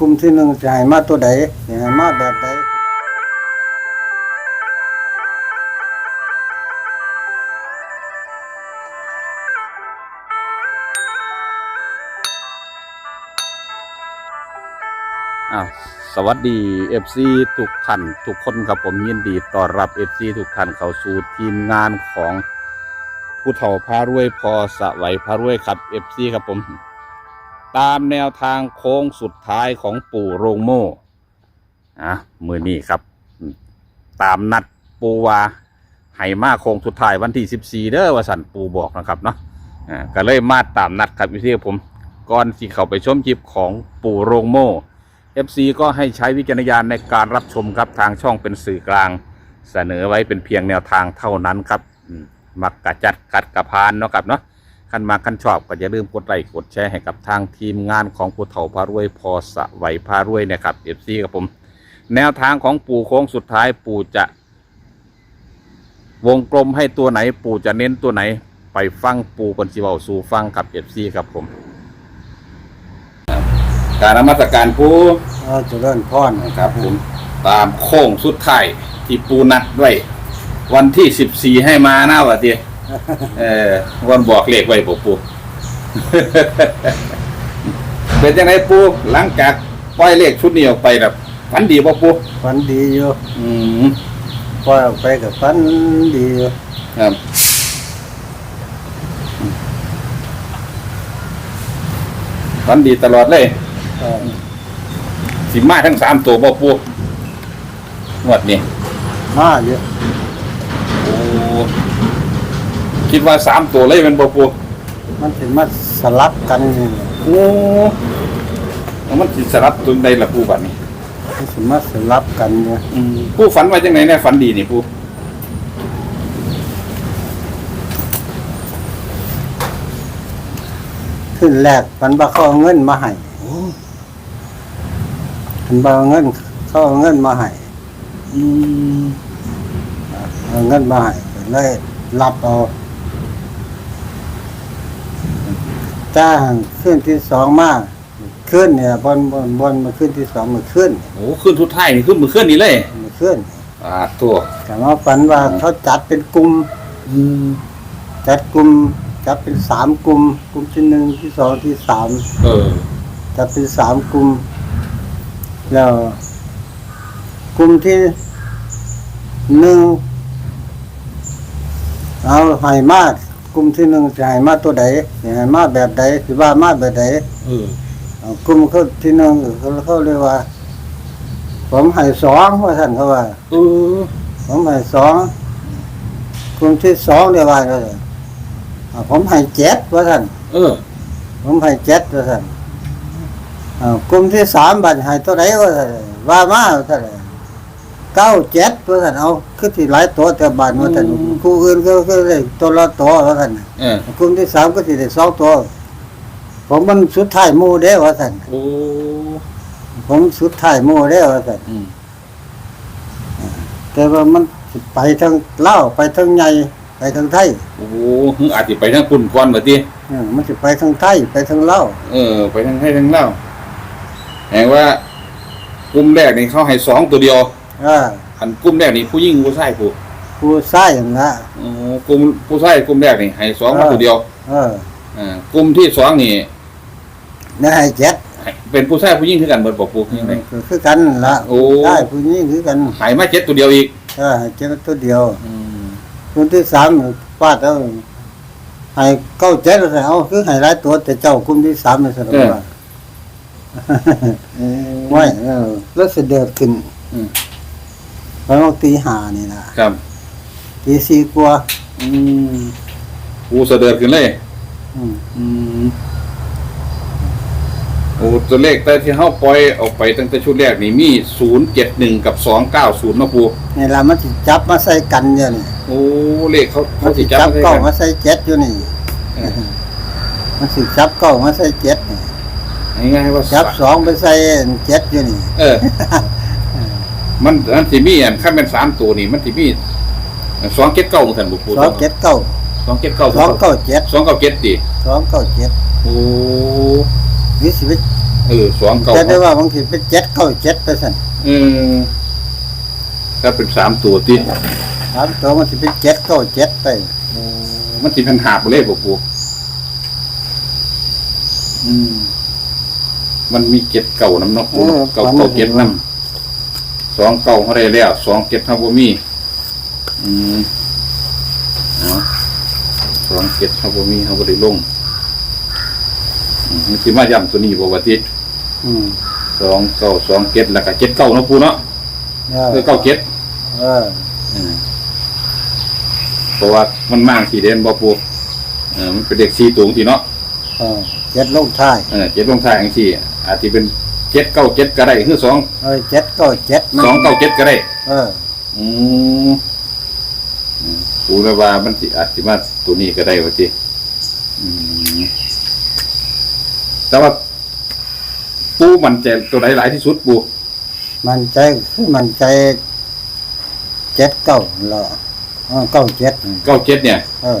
กลุ่มที่หนึ่งจะให้มาตัวใดจะให้มาแบบใดอ้าวสวัสดี FC ทุกท่านทุกคนครับผมยินดีต้อนรับ FC ทุกท่านเข้าสู่ทีมงานของผู้เฒ่าพารวยพอสะไหวพารวยครับ FC ครับผม ตามแนวทางโค้งสุดท้ายของปู่โรงโม่อะมือนี้ครับ ตามนัดปูวาไห้มาโค้งสุดท้ายวันที่ 14 เด้อว่าสันปูบอกนะครับเนาะอ่าก็เลยมาตามนัดครับพี่ครับผมก่อนที่เขาไปชมคลิปของปู่โรงโม่ FC ก็ให้ใช้วิจารณญาณในการรับชมครับทางช่องเป็นสื่อกลาง เสนอไว้เป็นเพียงแนวทางเท่านั้นครับมมักกะจัดกัดกระพานเนาะครับเนาะ ขั้นมาขั้นชอบก็อย่าลืมกดไลค์กดแชร์ให้กับทางทีมงานของผู้เฒ่าพารวยพอสะไหวพารวยนะครับ FC ครับผม แนวทางของปู่โค้งสุดท้ายปู่จะ วงกลมให้ตัวไหน ปู่จะเน้นตัวไหน ไปฟังปู่คนสิเวาสู่ฟังกับ FC ครับผม การนมัสการปู่เออเจะเริ่นพรนะครับผมตามโค้งสุดท้ายที่ปูนัดไว้วันที่สิบสี่ให้มาหน้าวะเดีย เออวันบอกเลขไว้ปูปูเป็นยังไงปูหลังจากปล่อยเลขชุดนี้ออกไปแบบฝันดีป่ปูฝันดีอยู่อืมปล่อยออกไปกับฝันดีอยู่ครับฝันดีตลอดเลยเออสิมาทั้งสามตัวป่ปูงวดนี้มาอยู่โอ้ คิดว่าสามตัวเลยเป็นป่ปูมันถึงมาสลับกันนี่แหละโอ้แล้วมันสิสลับตัวใดล่ะปูบัดนี้ มันถึงมาสลับกันเนี่ยปูฝันว่าจังไหนเนี่ยฝันดีนี่ปูขึ้นแรกฝันว่าเขาเอาเงินมาให้ฝันว่าเอาเงินเขาเอาเงินมาให้อืมเอาเงินมาให้ก็เลยรับเอา จ้างขึ้นที่สองมาขึ้นเนี่ยบนบนบนมาขึ้นที่สองมาขึ้นโอ้ขึ้นทุดท้ายนี่ขึ้นมือขึ้นนี่เลยมาขึ้นอ่าตัวแต่ว่าฝันว่าเขาจัดเป็นกลุ่มอืมจัดกลุ่มจัดเป็นสามกลุ่มกลุ่มที่หนึ่งที่สองที่สามเออจัดเป็นสามกลุ่มแล้วกลุ่มที่หนึ่งเอาให้มาก กลุ่มที่หนึ่งจะให้มาตัวใดจะให้มาแบบใดสิว่ามาแบบใดเออเอากลุ่มเขาที่หนึ่งเขาเขาเรียกว่า ผมให้สองว่าท่านเขาว่าเออผมให้สองกลุ่มที่สองเรียกว่าอะไรอ่าผมให้เจ็ดว่าท่านเออ ผมให้เจ็ดว่าท่านอ่ากลุ่มที่สามบัตรให้ตัวไหนว่าท่านว่ามาว่าท่าน เก้าเจ็ดว่าท่านเอาคือที่หลายตัวแต่บาทว่าท่านคู่อื่นก็ก็ได้ตัวละตัวว่าท่านเออ กลุ่มที่สามก็ที่ได้สองตัว ผมมันสุดท้ายหมู่เด้ว่าท่านโอ้ ผมสุดท้ายหมู่เด้ว่าท่านอืม แต่ว่ามันสิไปทางเล่าวไปทางใหญ่ไปทางไทยโอ้หึอาจจะไปทางปุ่นก่อนบัดนี้เออมันจะไปทางไทยไปทางเล่าวเออ ไปทางให้ทางเล่าแห่งว่ากลุ่มแรกนี่เขาให้สองตัวเดียว เอออันกลุ่มแรกนี่ผู้หญิงผู้ชายผู้ผู้ใส่อย่างละโอ้กลุ่มผู้ชายกลุ่มแรกนี่ให้สองมาตัวเดียวเอออ่ากลุ่มที่สองนี่นี่ให้เจ็ดให้เป็นผู้ชายผู้หญิงคือกันเบิดบอกปูยังไงก็คือกันละโอ้ได้ผู้นี้คือกันหายมาเจ็ดตัวเดียวอีกเออให้เจ็ดตัวเดียวอืมคนที่สามฟาดเอาให้เก้าเจ็ดแล้วเอาคือให้หลายตัวแต่เจ้ากลุ่มที่สามนี่สนุกว่าไม่เออแล้วเสได็จขึ้น อืมประมาณตีห้านี่นะครับตีสี่กว่าอืมปูเสด็จขึ้นเลย อืมอืมโอ้ตัวเลขแต่ที่เขาปล่อยออกไปตั้งแต่ชุดแรกนี่มีศูนย์เจ็ดหนึ่งกับสองเก้าศูนย์นะปูนี่ละมันสิจับมาใส่กันอยู่นี่โอ้เลขเขามัเขานสิสิจัจับบให้เก้ากันมาใส่เจ็ดอยู่นี่เออมันสิจับเก้ามาใส่เจ็ดนี่ง่ายๆว่าจับสองไปใส่เจ็ดอยู่นี่ เออ มันมันสิมีอันขั้นเป็นสามตัวนี่มันสิมีสองเจ็ดเก้าของท่านบุปูสองเจ็ดเก้าสองเจ็ดเก้าสองเก้าเจ็ดสองเก้าเจ็ดดิสองเก้าเจ็ดโอ้วิสิวิเออสองเก้าจะได้ว่าบางทีเป็นเจ็ดเก้าเจ็ดไปสั่นเออก็เป็นสามตัวที่สามตัวมันจะเป็นเจ็ดเก้าเจ็ดไปมันสิเป็นหาบเลยบ่ปูอืมมันมีเจ็ดเก่าน้ำเนกปูเออเก่าความเก่ารู้เจ็ดน้ำ สองเก่าเขาได้แล้วสองเจ็ดเท่าบ่มีอืมเอาสองเจ็ดเท่าบ่มีเขาบ่ได้ลงอืมมันสิมาย้ำตัวนี้บ่ว่าติอืมสองเก้าสองเจ็ดแล้วก็เจ็ดเก้าเนาะปูเนาะเอเอออเก้าเจ็ดเอออืมเพราะว่ามันมากสีเด่นบ่ปูเออมันเป็นเด็กสีตูงทีเนาะเออเจ็ดลงท้าย เออเจ็ดลงท้ายอย่างที่อาจจะเป็น เจ็ดเก้าเจ็ดก็ได้คือสองเออเจ็ดเก้าเจ็ดมันสองเก้าเจ็ดก็ได้ เออ อืมอืมปูเลยว่ามันสิอาจจะมาตัวนี้ก็ได้ว่าทีอืมแต่ว่า ปูมันใจตัวไหนหลายที่สุดปูมันใจคือมันใจเจ็ดเก้าเหรอเออเก้าเจ็ดเก้าเจ็ดเนี่ย เออ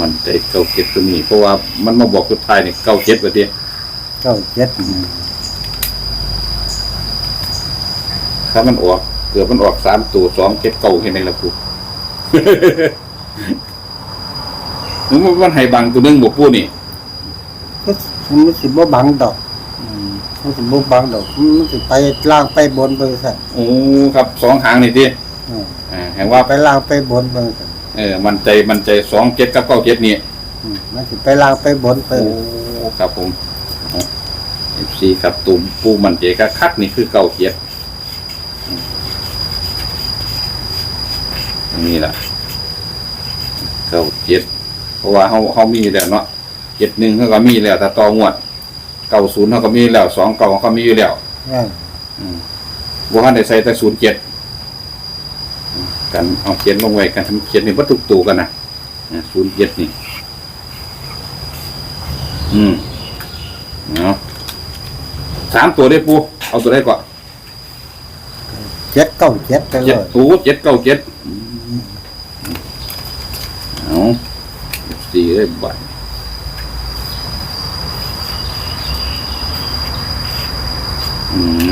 มันใจเก้าเจ็ดตัวนี้เพราะว่ามันมาบอกสุดท้ายเนี่ยเก้าเจ็ดว่าที เก้าเจ็ดถ้ามันออก เกือบมันออกสามตัวสองเจ็ดเก้าเห็นไหมล่ะปูมันมันให้บังตัวหนึงบอกปูนี่ก็มันสิบ่บังดอกมันสิบ่บังดอกมันสิไปล่างไปบนเบิ่งสั่นโอ้ครับสองหางนี่ทีเอออ่าแห่งว่าไปล่างไปบนเบิ่งสั่นเออ มันใจมันใจสองเจ็ดกับเก้าเจ็ดนี่อืมมันสิไปล่างไปบนไปโอ้ครับผม เอฟซีครับตุ่มปูมันใจคักคักนี่คือเก้าเจ็ดอืมนี่แหละเก้าเจ็ดเพราะว่าเขาเขามีแล้วเนาะเจ็ดหนึ่งเขาก็มีแล้วแต่ต่องวดเก้าศูนย์เขาก็มีแล้วสองเก้าเขาก็มีอยู่แล้วเออบัวฮันได้ใส่แต่ศูนย์เจ็ดกันเอาเขียนลงไว้กันเขียนในวัตถุกตูกันนะศูนย์เจ็ดนี่ อืมเอา สามตัวได้ปูเอาตัวได้ก่อนเจ็ดเก้าเจ็ดไปเลเจ็ดยตูเจ็ดเก้าเจ็ดเอาสี่ได้บ่ายอืม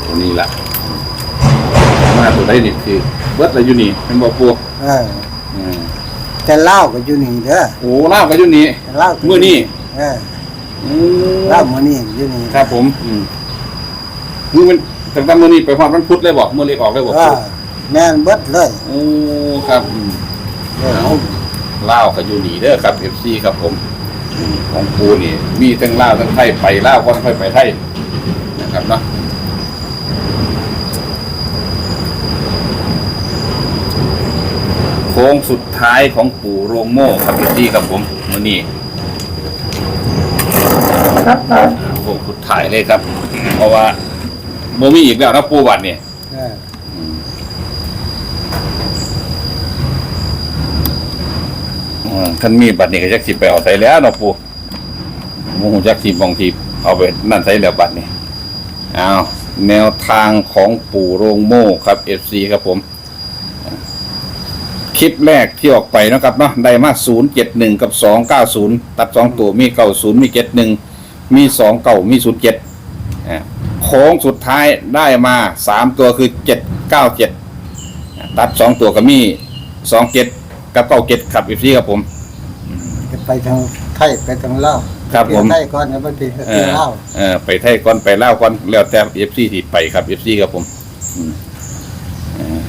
ตัวนี้ล่ะมาตัวได้นี่คือเบิดอะไรอยู่นี่เป็นบ่ปูเอออืมแต่เล่าวก็อยู่นี่เด้อโอ้ล่าวก็อยู่นี่แต่เล่าวก็มื้อนี้เออ อืมเล่าวมื้อนี้อยู่นี่ครับผมอืมมือมันตั้งแต่มื้อนี้ไปพร้อมวันพุธเลยบอกมื้อเล็กออกเลยบอกว่าแม่นเบิดเลยโอ้ครับอืมเออเอาล่าวก็อยู่นี่เด้อครับ FC ครับผมอืมของปูนี่ มีทั้งล่าวทั้งไทยไปล่าวก็ค่อยไปไทยนะครับเนาะโค้งสุดท้ายของปู่โรงโม่ครับ FC ครับผมมื้อนี้ โค้งสุดท้ายเลยครับ เพราะว่าโมมีอีกแล้วนะปูบัตรเนี่ยเออท่านมีบัตรนี่ก็จักสิไปเอาใส่แล้วเนาะปูโมโหจักสิบางทีเอาไปนั่นใส่แล้วบัตรนี่เอาแนวทางของปู่โรงโม่ครับเอฟซีครับผม คลิปแรกที่ออกไปเนาะครับเนาะได้มาศูนย์เจ็ดหนึ่งกับสองเก้าศูนย์ตัดสองตัวมีเก้าศูนย์มีเจ็ดหนึ่ง มีสองเก้ามีศูนย์เจ็ดโค้งสุดท้ายได้มาสามตัวคือเจ็ดเก้าเจ็ดตัดสองตัวก็มีสองเจ็ดกับเก้าเจ็ดครับอีซี่ครับผมจะไปทางไทยไปทางลาวครับผมไทยก่อนนะบางทีก็เอเที่ยวอลาวเออไปไทยก่อนไปเล่าวก่อนแล้วแต่เอฟซีที่ไปครับเอฟซีครับผมอืมเออ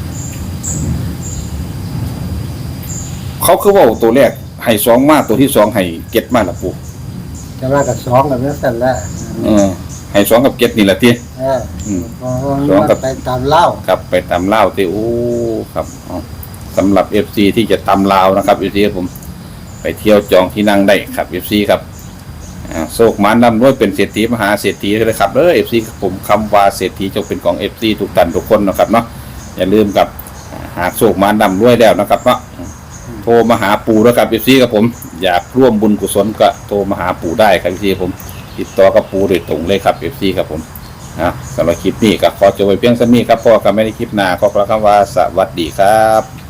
เขาคือว่าตัวแรกให้สองมาตัวที่สองให้เก็ดมาละปู จะมากับสองกับนั่นสั่นแหละเออให้สองกับเก็ดนี่แหละที่ เอออืมเพราะว่าสองกับมันไปตามเล่าวครับไปตำเล่าวที่โอ้ครับเอาสำหรับเอฟซีที่จะตำลาวนะครับเอฟซีผม ไปเที่ยวจองที่นั่งได้ครับเอฟซีครับอ่าโศกหมานนำด้วยเป็นเศรษฐีมหาเศรษฐีเลยครับเออเอฟซีผมคำว่าเศรษฐีจงเป็นของเอฟซีทุกท่านทุกคนนะครับเนาะอย่าลืมกับอ่าหากโศกหมานนำด้วยแล้วนะครับเนาะ โทรมาหาปู่แล้วครับเอฟซีครับผม อยากร่วมบุญกุศลก็โทรมาหาปู่ได้ครับพี่ซีผม ติดต่อกับปู่โดยตรงเลยครับเอฟซีครับผมนะสำหรับคลิปนี้ก็ขอจบไปเพียงเท่านี้ครับพ่อก็ไม่ได้คลิปหน้าขอกล่าวคำว่าสวัสดีครับ